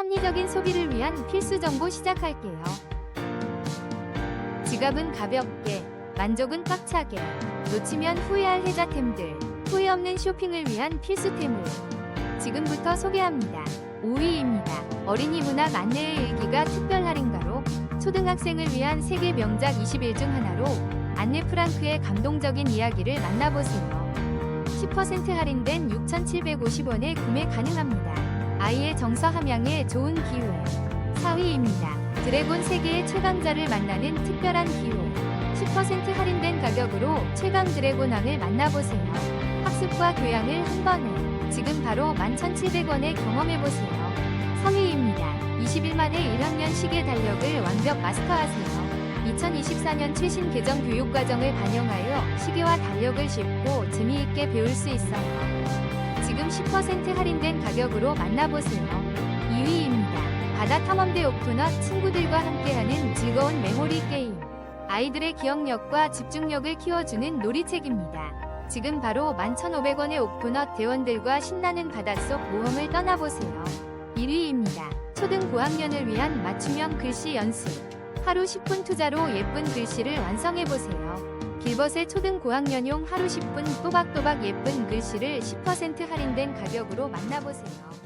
합리적인 소비를 위한 필수 정보 시작할게요. 지갑은 가볍게, 만족은 꽉차게, 놓치면 후회할 혜자템들, 후회 없는 쇼핑을 위한 필수템을 지금부터 소개합니다. 5위입니다. 어린이 문학 안내의 일기가 특별 할인가로 초등학생을 위한 세계 명작 21중 하나로 안네 프랑크의 감동적인 이야기를 만나보세요. 10% 할인된 6,750원에 구매 가능합니다. 아이의 정서 함양에 좋은 기회. 4위입니다. 드래곤 세계의 최강자를 만나는 특별한 기회. 10% 할인된 가격으로 최강 드래곤왕을 만나보세요. 학습과 교양을 한 번에 지금 바로 11,700원에 경험해보세요. 3위입니다. 21만의 1학년 시계 달력을 완벽 마스터하세요. 2024년 최신 개정 교육과정을 반영하여 시계와 달력을 쉽고 재미있게 배울 수 있어요. 지금 10% 할인된 가격으로 만나보세요. 2위입니다. 바다 탐험대 옥토넛 친구들과 함께하는 즐거운 메모리 게임. 아이들의 기억력과 집중력을 키워주는 놀이책입니다. 지금 바로 11,500원의 옥토넛 대원들과 신나는 바닷속 모험을 떠나보세요. 1위입니다. 초등 고학년을 위한 맞춤형 글씨 연습. 하루 10분 투자로 예쁜 글씨를 완성해보세요. 길벗의 초등 고학년용 하루 10분 또박또박 예쁜 글씨를 10% 할인된 가격으로 만나보세요.